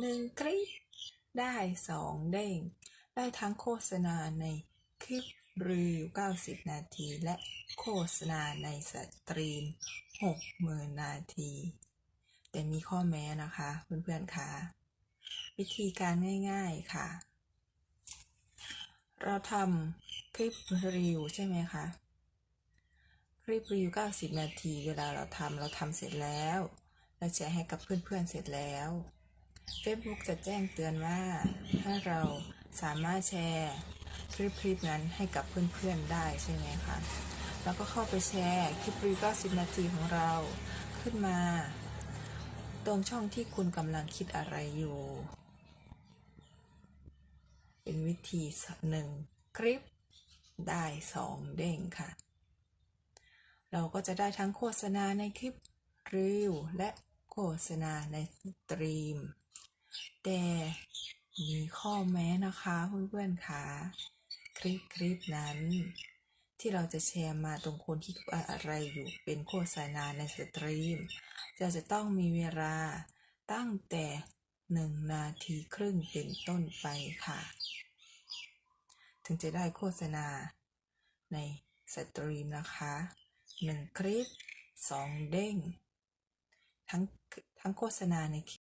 หนึ่งคลิปได้สองเด้ง ได้ทั้งโฆษณาในคลิปรีวิว 90 นาที และโฆษณาในสตรีม 60,000 นาที แต่มีข้อแม้นะคะ เพื่อนๆค่ะวิธีการง่ายๆค่ะ เราทำคลิปรีวิวใช่ไหมคะ คลิปรีวิว 90 นาที เวลาเราทำเราทำเสร็จแล้ว เราแชร์ให้กับเพื่อนๆเสร็จแล้ว Facebook จะแจ้งเตือนว่า ถ้าเราสามารถแชร์คลิปคลิปนั้นให้กับเพื่อนๆได้ใช่ไหมคะ แล้วก็เข้าไปแชร์คลิปรีวิว90นาทีของเราขึ้นมา ตรงช่องที่คุณกำลังคิดอะไรอยู่ เป็นวิธีหนึ่งคลิปได้สองเด้งค่ะ เราก็จะได้ทั้งโฆษณาในคลิปรีวิวและโฆษณาในสตรีม แต่มีข้อแม้นะคะเพื่อนๆค่ะคลิปคลิปนั้น ที่เราจะแชร์มาตรงคนที่อะไรอยู่เป็นโฆษณาในสตรีมเราจะต้องมีเวลาตั้งแต่หนึ่งนาทีครึ่งเป็นต้นไปค่ะ ถึงจะได้โฆษณาในสตรีมนะคะหนึ่งคลิปสองเด้ง ทั้งทั้งโฆษณาในคลิป